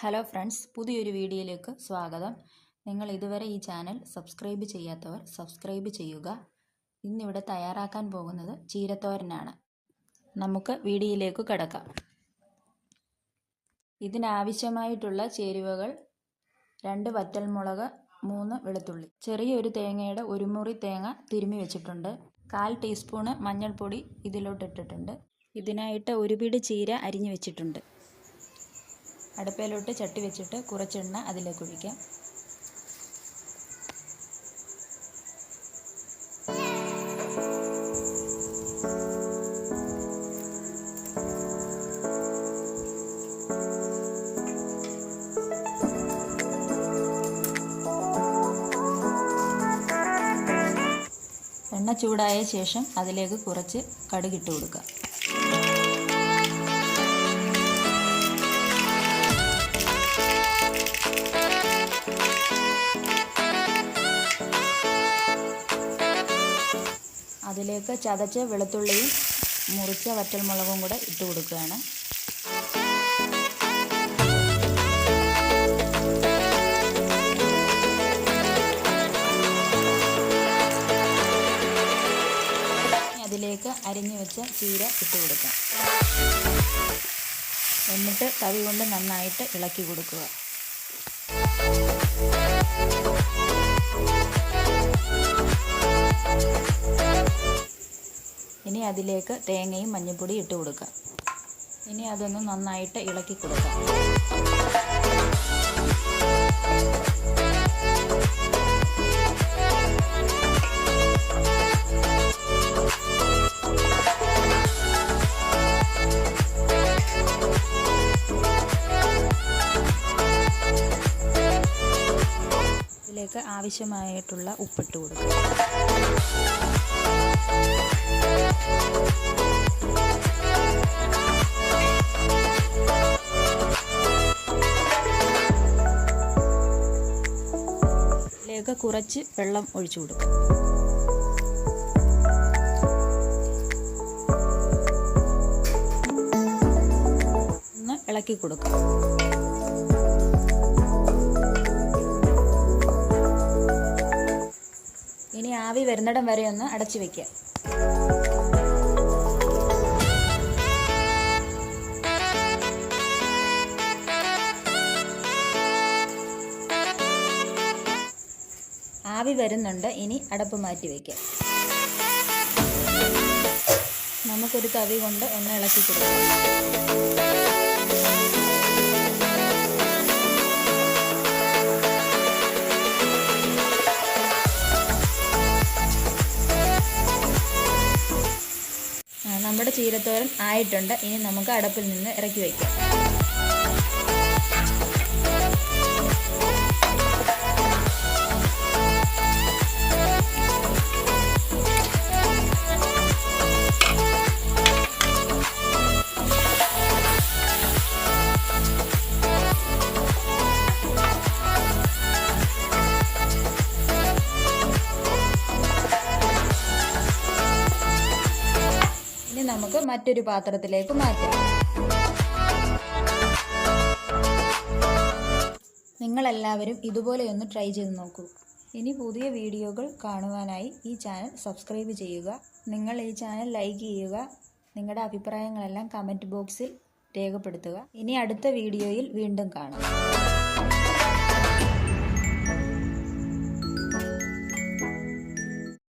Hello friends പുതിയൊരു വീഡിയോയിലേക്ക് സ്വാഗതം. നിങ്ങൾ ഇതുവരെ ഈ ചാനൽ സബ്സ്ക്രൈബ് ചെയ്യാത്തവർ സബ്സ്ക്രൈബ് ചെയ്യുക. ഇന്നിവിടെ തയ്യാറാക്കാൻ പോകുന്നത് ചീരത്തോരനാണ്. നമുക്ക് വീഡിയോയിലേക്ക് കിടക്കാം. ഇതിനാവശ്യമായിട്ടുള്ള ചേരുവകൾ രണ്ട് വറ്റൽമുളക് മൂന്ന് വെളുത്തുള്ളി. ചെറിയൊരു തേങ്ങയുടെ ഒരു മുറി തേങ്ങ തിരുമി വെച്ചിട്ടുണ്ട്. കാൽ ടീസ്പൂണ് മഞ്ഞൾപ്പൊടി ഇതിലോട്ട് ഇട്ടിട്ടുണ്ട് ഇതിനായിട്ട് ഒരു പിടി ചീര അരിഞ്ഞു വെച്ചിട്ടുണ്ട്. അടുപ്പയിലോട്ട് ചട്ടി വെച്ചിട്ട് കുറച്ചെണ്ണ അതിലേക്ക് ഒഴിക്കാം. എണ്ണ ചൂടായ ശേഷം അതിലേക്ക് കുറച്ച് കടുകിട്ട് കൊടുക്കുക അതിലേക്ക് ചതച്ച വെളുത്തുള്ളിയും മുറിച്ച വറ്റൽമുളകും കൂടെ ഇട്ട് കൊടുക്കുകയാണ്. അതിലേക്ക് അരിഞ്ഞു വെച്ച ചീര ഇട്ട് കൊടുക്കാം. എന്നിട്ട് തവി കൊണ്ട് നന്നായിട്ട് ഇളക്കി കൊടുക്കുക. ഇനി അതിലേക്ക് തേങ്ങയും മഞ്ഞൾപ്പൊടി ഇട്ട് കൊടുക്കുക ഇനി അതൊന്ന് നന്നായിട്ട് ഇളക്കി കൊടുക്കാം. ഇതിലേക്ക് ആവശ്യമായിട്ടുള്ള ഉപ്പിട്ട് കൊടുക്കുക. ഇതിലേക്ക് കുറച്ച് വെള്ളം ഒഴിച്ചു കൊടുക്കുക. ഇളക്കി കൊടുക്കുക. ആവി വരുന്നിടം വരെ ഒന്ന് അടച്ചു വെക്കുക. ആവി വരുന്നുണ്ട്. ഇനി അടപ്പ് മാറ്റി വയ്ക്കാം നമുക്കൊരു തവി കൊണ്ട് ഒന്ന് ഇളക്കി കൊടുക്കാം. നമ്മുടെ ചീരത്തോരൻ ആയിട്ടുണ്ട്. ഇനി നമുക്ക് അടപ്പിൽ നിന്ന് ഇറക്കി വയ്ക്കാം. നമുക്ക് മറ്റൊരു പാത്രത്തിലേക്ക് മാറ്റാം. നിങ്ങളെല്ലാവരും ഇതുപോലെ ഒന്ന് ട്രൈ ചെയ്ത് നോക്കൂ. ഇനി പുതിയ വീഡിയോകൾ കാണുവാനായി ഈ ചാനൽ സബ്സ്ക്രൈബ് ചെയ്യുക. നിങ്ങൾ ഈ ചാനൽ ലൈക്ക് ചെയ്യുക. നിങ്ങളുടെ അഭിപ്രായങ്ങളെല്ലാം കമന്റ് ബോക്സിൽ രേഖപ്പെടുത്തുക. ഇനി അടുത്ത വീഡിയോയിൽ വീണ്ടും കാണാം.